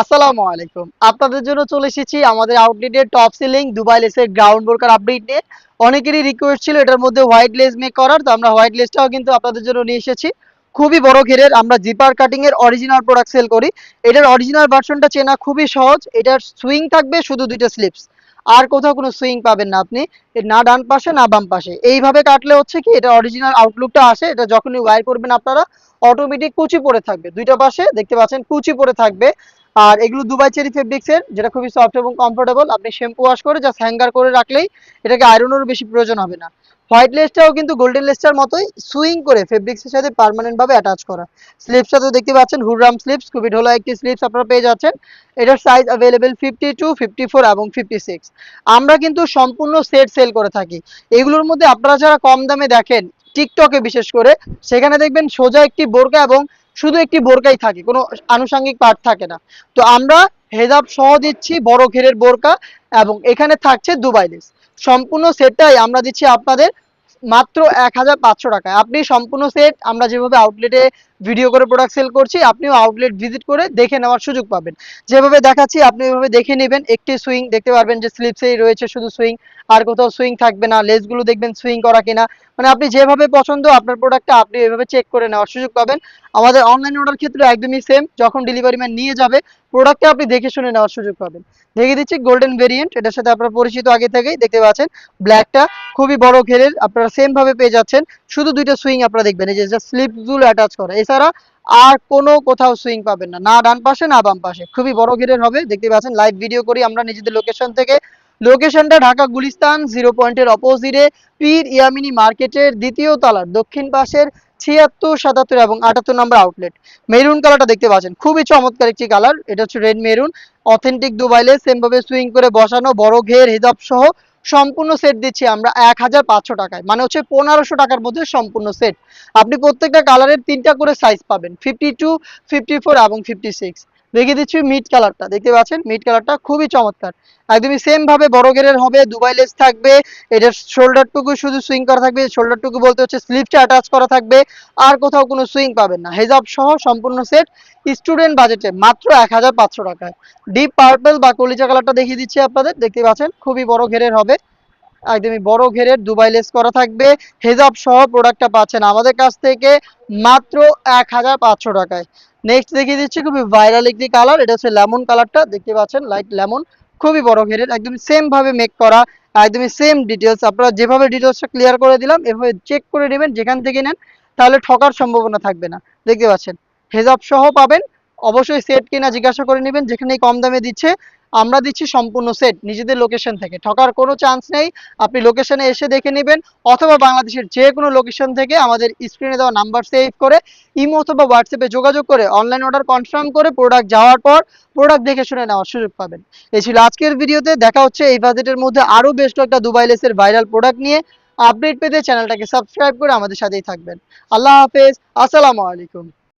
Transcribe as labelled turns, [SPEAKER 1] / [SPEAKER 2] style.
[SPEAKER 1] আসসালামু আলাইকুম। আপনাদের জন্য চলে এসেছি আমাদের আউটলেটের টপ সিলিং দুবাই লেসের গ্রাউন্ড বোরকার আপডেট নিয়ে। অনেকেরই রিকোয়েস্ট ছিল এটার মধ্যে হোয়াইট লেস মেক করার, তো আমরা হোয়াইট লেসটাও কিন্তু আপনাদের জন্য নিয়ে এসেছি। খুবই বড় ঘেরের, আমরা জিপার কাটিং এর অরিজিনাল প্রোডাক্ট সেল করি। এটার অরিজিনাল ভার্সনটা চেনা খুবই সহজ, এটার সুইং থাকবে শুধু দুইটা স্লিপস আর কোথাও কোনো সুইং পাবেন না আপনি না ডান পাশে, না বাম পাশে। এইভাবে কাটলে হচ্ছে কি এটা অরিজিনাল আউটলুকটা আসে, এটা যখনই ওয়ার করবেন আপনারা অটোমেটিক কুচি পড়ে থাকবে। দুইটা পাশে, দেখতে পাচ্ছেন, কুচি পড়ে থাকবে। আর এগুলো দুবাই চেরি ফেব্রিক্সের, যেটা খুবই সফট এবং কমফোর্টেবল আপনি শ্যাম্পু ওয়াশ করে জাস্ট হ্যাঙ্গার করে রাখলেই এটাকে আয়রনেরও বেশি প্রয়োজন হবে না। হোয়াইট লেসটাও কিন্তু গোল্ডেন লেসটার মতোই সুইং করে ফেব্রিক্সের সাথে পার্মানেন্ট ভাবে অ্যাটাচ করা। স্লিপসটা তো দেখতে পাচ্ছেন, হুররাম স্লিপস খুবই ঢোলা একটি স্লিপস আপনারা পেয়ে যাচ্ছেন। এটার size available fifty two fifty four এবং ফিফটি সিক্স আমরা কিন্তু সম্পূর্ণ সেট সেল করে থাকি। এগুলোর মধ্যে আপনারা যারা কম দামে দেখেন টিকটকে বিশেষ করে, সেখানে দেখবেন সোজা একটি বোরকা এবং শুধু একটি বোরকাই থাকে, কোনো আনুষাঙ্গিক পার্ট থাকে না। তো আমরা হেজাব সহ দিচ্ছি বড় ঘেরের বোরকা এবং এখানে থাকছে দুবাই লেস। সম্পূর্ণ সেটটাই আমরা দিচ্ছি আপনাদের মাত্র এক হাজার পাঁচশো টাকায়। আপনি সম্পূর্ণ সেট আমরা যেভাবে আউটলেটে ভিডিও করে প্রোডাক্ট সেল করছি, আপনিও আউটলেট ভিজিট করে দেখে নেওয়ার সুযোগ পাবেন। যেভাবে দেখাচ্ছি, আপনি ওইভাবে দেখে নেবেন, একটি সুইং দেখতে পারবেন যে স্লিপসেই রয়েছে, শুধু সুইং আর কোথাও সুইং থাকবে না লেসগুলো দেখবেন সুইং করা কিনা। মানে আপনি যেভাবে পছন্দ আপনার প্রোডাক্টটা আপনি এভাবে চেক করে নেওয়ার সুযোগ পাবেন। আমাদের অনলাইন অর্ডার ক্ষেত্রে একদমই সেম যখন ডেলিভারি ম্যান নিয়ে যাবে প্রোডাক্টটা আপনি দেখে শুনে নেওয়ার সুযোগ পাবেন। দেখে দিচ্ছি গোল্ডেন ভেরিয়েন্ট এটার সাথে আপনারা পরিচিত আগে থেকেই দেখতে পাচ্ছেন। ব্ল্যাকটা খুবই বড় ঘেরের আপনারা সেম ভাবে পেয়ে যাচ্ছেন। শুধু দুইটা সুইং আপনারা দেখবেন, এই যে স্লিপগুলো অ্যাটাচ করা। এছাড়া আর কোনো কোথাও সুইং পাবেন না না ডান পাশে, না বাম পাশে। খুবই বড় ঘেরের হবে, দেখতে পাচ্ছেন। লাইভ ভিডিও করি আমরা নিজেদের লোকেশন থেকে। লোকেশনটা ঢাকা গুলিস্তান জিরো পয়েন্টের অপোজিটে পীর ইয়ামিনী মার্কেটের দ্বিতীয় তলার, দক্ষিণ পাশের ছিয়াত্তর, সাতাত্তর এবং আটাত্তর নম্বর আউটলেট মেরুন কালারটা দেখতে পাচ্ছেন। খুবই চমৎকার একটি কালার এটা হচ্ছে রেড মেরুন অথেন্টিক দুবাইলে সেমভাবে সুইং করে বসানো বড় ঘের, হিজাব সহ সম্পূর্ণ সেট দিচ্ছি আমরা এক হাজার পাঁচশো টাকায়। মানে হচ্ছে পনেরোশো টাকার মধ্যে সম্পূর্ণ সেট আপনি প্রত্যেকটা কালারের তিনটা করে সাইজ পাবেন। ফিফটি টু ফিফটি ফোর এবং ফিফটি সিক্স দেখিয়ে দিচ্ছি মিড কালারটা দেখতে পাচ্ছেন? মিড কালারটা খুবই চমৎকার। একদমই সেম ভাবে বড় গেরের হবে, দুবাই লেস থাকবে, এটার শোল্ডারটুকু শুধু সুইং করা থাকবে শোল্ডারটুকু বলতে হচ্ছে স্লিভটা অ্যাটাচ করা থাকবে, আর কোথাও কোনো সুইং পাবেন না। হেজাব সহ সম্পূর্ণ সেট স্টুডেন্ট বাজেটে মাত্র এক হাজার পাঁচশো টাকায়। ডিপ পার্পল বা কলিজা কালারটা দেখিয়ে দিচ্ছি আপনাদের। দেখতে পাচ্ছেন? খুবই বড় ঘেরের হবে। একদমই বড় ঘেরের দুবাই লেস করা থাকবে। হেজাব সহ প্রোডাক্টটা পাচ্ছেন আমাদের কাছ থেকে মাত্র এক হাজার পাঁচশো টাকায়। নেক্সট দেখিয়ে দিচ্ছি খুবই ভাইরাল একটি কালার এটা হচ্ছে লেমন কালারটা দেখতে পাচ্ছেন লাইট লেমন খুবই বড় ঘেরের একদম সেম ভাবে মেক করা, একদমই সেম ডিটেলস আপনারা যেভাবে ডিটেলসটা ক্লিয়ার করে দিলাম, এভাবে চেক করে নেবেন, যেখান থেকে নেন, তাহলে ঠকার সম্ভাবনা থাকবে না। দেখতে পাচ্ছেন, হেজাব সহ পাবেন, অবশ্যই সেট কিনা জিজ্ঞাসা করে নেবেন যেখানে কম দামে দিচ্ছে। আমরা দিচ্ছি সম্পূর্ণ সেট নিজেদের লোকেশন থেকে। ঠকার কোনো চান্স নেই, আপনি লোকেশনে এসে দেখে নেবেন, অথবা বাংলাদেশের যে কোনো লোকেশন থেকে আমাদের স্ক্রিনে দেওয়া নাম্বার সেভ করে, ইমো অথবা হোয়াটসঅ্যাপে যোগাযোগ করে অনলাইন অর্ডার কনফার্ম করে প্রোডাক্ট যাওয়ার পর প্রোডাক্ট দেখে শুনে নেওয়ার সুযোগ পাবেন। এই ছিল আজকের ভিডিওতে, দেখা হচ্ছে এই বাজেটের মধ্যে আরও বেশ কয়েকটা দুবাই লেসের ভাইরাল প্রোডাক্ট নিয়ে। আপডেট পেতে চ্যানেলটাকে সাবস্ক্রাইব করে আমাদের সাথেই থাকবেন। আল্লাহ হাফেজ, আসসালামু আলাইকুম।